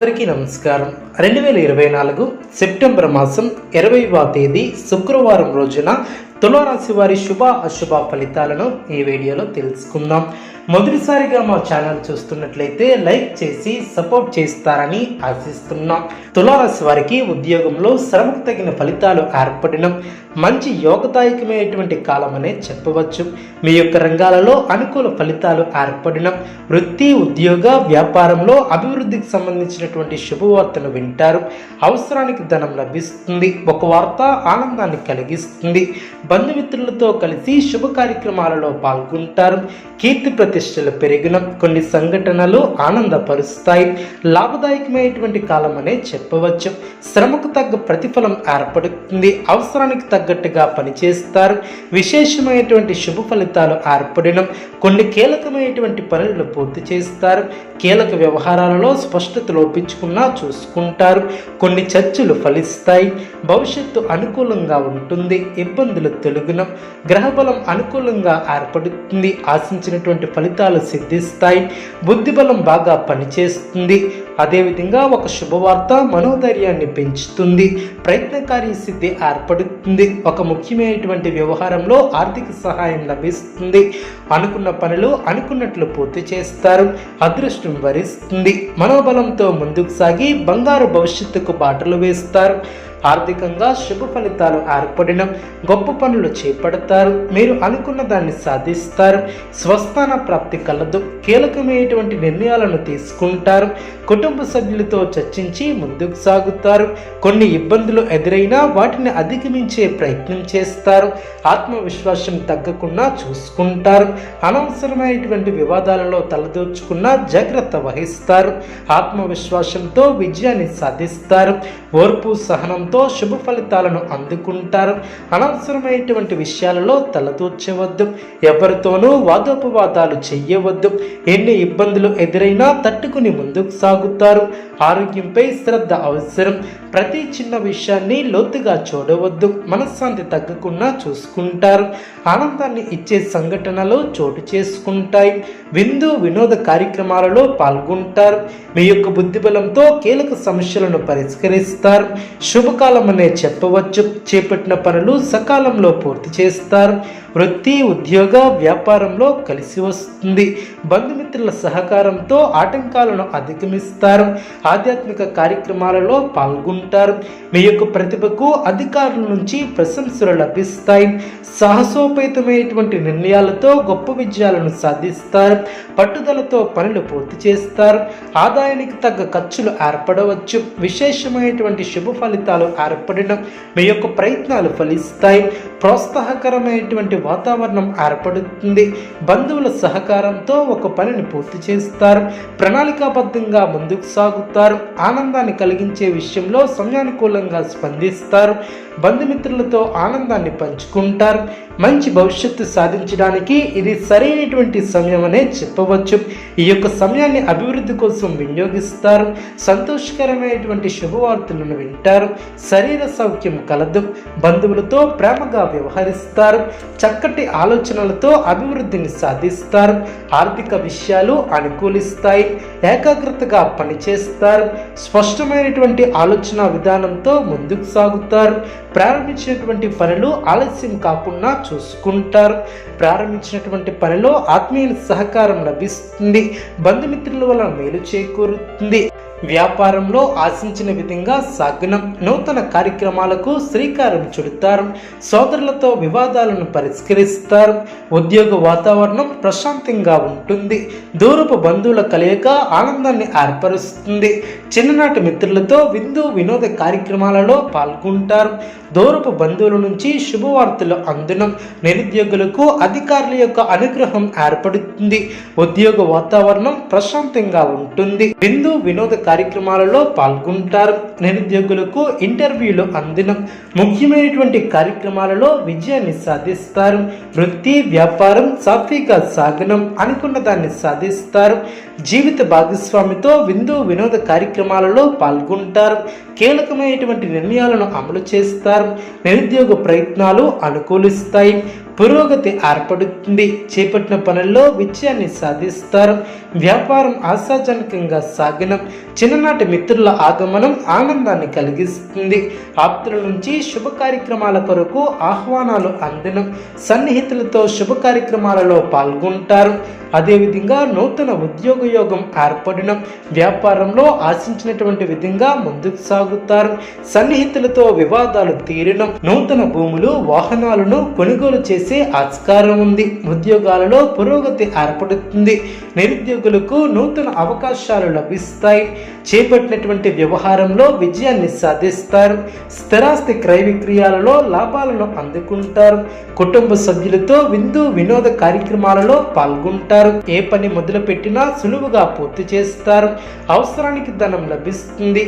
అందరికీ నమస్కారం. రెండు వేల ఇరవై నాలుగు సెప్టెంబర్ మాసం ఇరవైవ తేదీ శుక్రవారం రోజున తులారాశి వారి శుభ అశుభ ఫలితాలను ఈ వీడియోలో తెలుసుకుందాం. మొదటిసారిగా మా ఛానల్ చూస్తున్నట్లయితే లైక్ చేసి సపోర్ట్ చేస్తారని ఆశిస్తున్నాం. తులారాశి వారికి ఉద్యోగంలో శ్రమకు తగిన ఫలితాలు ఏర్పడడం మంచి యోగదాయకమైనటువంటి కాలం అనే చెప్పవచ్చు. మీ యొక్క రంగాలలో అనుకూల ఫలితాలు ఏర్పడడం వృత్తి ఉద్యోగ వ్యాపారంలో అభివృద్ధికి సంబంధించినటువంటి శుభవార్తను వింటారు. అవసరానికి ధనం లభిస్తుంది. ఒక వార్త ఆనందాన్ని కలిగిస్తుంది. బంధుమిత్రులతో కలిసి శుభ కార్యక్రమాలలో పాల్గొంటారు. కీర్తి ప్రతి ప్రతిష్టలు పెరిగిన కొన్ని సంఘటనలు ఆనందపరుస్తాయి. లాభదాయకమైనటువంటి కాలం అనే చెప్పవచ్చు. శ్రమకు తగ్గ ప్రతిఫలం ఏర్పడుతుంది. అవసరానికి తగ్గట్టుగా పనిచేస్తారు. విశేషమైనటువంటి శుభ ఫలితాలు ఏర్పడడం కొన్ని కీలకమైనటువంటి పనులను పూర్తి చేస్తారు. కీలక వ్యవహారాలలో స్పష్టత లోపించుకున్నా చూసుకుంటారు. కొన్ని చర్చలు ఫలిస్తాయి. భవిష్యత్తు అనుకూలంగా ఉంటుంది. ఇబ్బందులు తొలగినం. గ్రహబలం అనుకూలంగా ఏర్పడుతుంది. ఆశించినటువంటి ఫలితాలు సిద్ధిస్తాయి. బుద్ధిబలం బాగా పనిచేస్తుంది. అదేవిధంగా ఒక శుభవార్త మనోధైర్యాన్ని పెంచుతుంది ప్రయత్నకారి సిద్ధి ఏర్పడుతుంది. ఒక ముఖ్యమైనటువంటి వ్యవహారంలో ఆర్థిక సహాయం లభిస్తుంది. అనుకున్న పనులు అనుకున్నట్లు పూర్తి చేస్తారు అదృష్టం వరిస్తుంది. మనోబలంతో ముందుకు సాగి బంగారు భవిష్యత్తుకు బాటలు వేస్తారు. ఆర్థికంగా శుభ ఫలితాలు ఏర్పడిన గొప్ప పనులు చేపడతారు. మీరు అనుకున్న దాన్ని సాధిస్తారు. స్వస్థాన ప్రాప్తి కలదు. కీలకమైనటువంటి నిర్ణయాలను తీసుకుంటారు. కుటుంబ సభ్యులతో చర్చించి ముందుకు సాగుతారు. కొన్ని ఇబ్బందులు ఎదురైనా వాటిని అధిగమించే ప్రయత్నం చేస్తారు. ఆత్మవిశ్వాసం తగ్గకుండా చూసుకుంటారు. అనవసరమైనటువంటి వివాదాలలో తలదూర్చుకున్న జాగ్రత్త వహిస్తారు. ఆత్మవిశ్వాసంతో విజయాన్ని సాధిస్తారు. ఓర్పు సహనంతో శుభ ఫలితాలను అందుకుంటారు. అనవసరమైనటువంటి విషయాలలో తలదూర్చవద్దు. ఎవరితోనూ వాదోపవాదాలు చెయ్యవద్దు. ఎన్ని ఇబ్బందులు ఎదురైనా తట్టుకుని ముందుకు సాగుతారు. ఆరోగ్యంపై శ్రద్ధ అవసరం. ప్రతి చిన్న విషయాన్ని లోతుగా చూడవద్దు. మనశ్శాంతి తగ్గకుండా చూసుకుంటారు. ఆనందాన్ని ఇచ్చే సంఘటనలు చోటు చేసుకుంటాయి. విందు వినోద కార్యక్రమాలలో పాల్గొంటారు. మీ యొక్క బుద్ధిబలంతో కీలక సమస్యలను పరిష్కరిస్తారు. శుభకాలం అనే చెప్పవచ్చు. చేపట్టిన పనులు సకాలంలో పూర్తి చేస్తారు. వృత్తి ఉద్యోగ వ్యాపారంలో కలిసి వస్తుంది. బంధుమిత్రుల సహకారంతో ఆటంకాలను అధిగమిస్తారు. ఆధ్యాత్మిక కార్యక్రమాలలో పాల్గొంటారు. మీ యొక్క ప్రతిభకు అధికారుల నుంచి ప్రశంసలు లభిస్తాయి. సాహసోపేతమైనటువంటి నిర్ణయాలతో గొప్ప విజయాలను సాధిస్తారు. పట్టుదలతో పనులు పూర్తి చేస్తారు. ఆదాయానికి తగ్గ ఖర్చులు ఏర్పడవచ్చు. విశేషమైనటువంటి శుభ ఫలితాలు ఏర్పడడం మీ యొక్క ప్రయత్నాలు ఫలిస్తాయి. ప్రోత్సాహకరమైనటువంటి వాతావరణం ఏర్పడుతుంది. బంధువుల సహకారంతో ఒక పనిని పూర్తి చేస్తారు. ప్రణాళికాబద్ధంగా ముందుకు సాగుతారు. ఆనందాన్ని కలిగించే విషయంలో సమయానుకూలంగా స్పందిస్తారు. బంధుమిత్రులతో ఆనందాన్ని పంచుకుంటారు. మంచి భవిష్యత్తు సాధించడానికి ఇది సరైనటువంటి సమయం అనే చెప్పవచ్చు. ఈ యొక్క సమయాన్ని అభివృద్ధి కోసం వినియోగిస్తారు. సంతోషకరమైనటువంటి శుభవార్తలను వింటారు. శరీర సౌఖ్యం కలదు. బంధువులతో ప్రేమగా వ్యవహరిస్తారు. చక్కటి ఆలోచనలతో అభివృద్ధిని సాధిస్తారు. ఆర్థిక విషయాలు అనుకూలిస్తాయి. ఏకాగ్రతగా పనిచేస్తారు. స్పష్టమైనటువంటి ఆలోచన విధానంతో ముందుకు సాగుతారు. ప్రారంభించినటువంటి పనులు ఆలస్యం కాకుండా చూసుకుంటారు. ప్రారంభించినటువంటి పనిలో ఆత్మీయుల సహకారం లభిస్తుంది. బంధుమిత్రుల వల్ల మేలు చేకూరుతుంది. వ్యాపారంలో ఆశించిన విధంగా సాగనం నూతన కార్యక్రమాలకు శ్రీకారం చుడతారు. సోదరులతో వివాదాలను పరిష్కరిస్తారు. ఉద్యోగ వాతావరణం ప్రశాంతంగా ఉంటుంది. దూరపు బంధువుల కలయిక ఆనందాన్ని ఏర్పరుస్తుంది. చిన్ననాటి మిత్రులతో విందు వినోద కార్యక్రమాలలో పాల్గొంటారు. దూరపు బంధువుల నుంచి శుభవార్తలు అందడం నిరుద్యోగులకు అధికారుల యొక్క అనుగ్రహం ఏర్పడుతుంది. ఉద్యోగ వాతావరణం ప్రశాంతంగా ఉంటుంది. విందు వినోద కార్యక్రమాలలో పాల్గొంటారు. నిరుద్యోగులకు ఇంటర్వ్యూలు అందిన ముఖ్యమైనటువంటి కార్యక్రమాలలో విజయాన్ని సాధిస్తారు. వృత్తి వ్యాపారం సాఫీగా సాగనం అనుకున్న దాన్ని సాధిస్తారు. జీవిత భాగస్వామితో విందు వినోద కార్యక్రమాలలో పాల్గొంటారు. కీలకమైనటువంటి నిర్ణయాలను అమలు చేస్తారు. నిరుద్యోగ ప్రయత్నాలు అనుకూలిస్తాయి. పురోగతి ఏర్పడుతుంది. చేపట్టిన పనుల్లో విజయాన్ని సాధిస్తారు. వ్యాపారం ఆశాజనకంగా సాగనం చిన్ననాటి మిత్రుల ఆగమనం ఆనందాన్ని కలిగిస్తుంది. ఆప్తుల నుంచి శుభ కార్యక్రమాల కొరకు ఆహ్వానాలు అందడం సన్నిహితులతో శుభ కార్యక్రమాలలో పాల్గొంటారు. అదేవిధంగా నూతన ఉద్యోగ యోగం ఏర్పడడం వ్యాపారంలో ఆశించినటువంటి విధంగా ముందుకు సాగుతారు. సన్నిహితులతో వివాదాలు తీరడం నూతన భూములు వాహనాలను కొనుగోలు చేసి ఆస్కారం ఉంది. ఉద్యోగాలలో పురోగతి ఏర్పడుతుంది. నిరుద్యోగులకు నూతన అవకాశాలు లభిస్తాయి. చేపట్టినటువంటి వ్యవహారంలో విజయాన్ని సాధిస్తారు. స్థిరాస్తి క్రయ విక్రయాలలో లాభాలను అందుకుంటారు. కుటుంబ సభ్యులతో విందు వినోద కార్యక్రమాలలో పాల్గొంటారు. ఏ పని మొదలు పెట్టినా సులువుగా పూర్తి చేస్తారు. అవసరానికి ధనం లభిస్తుంది.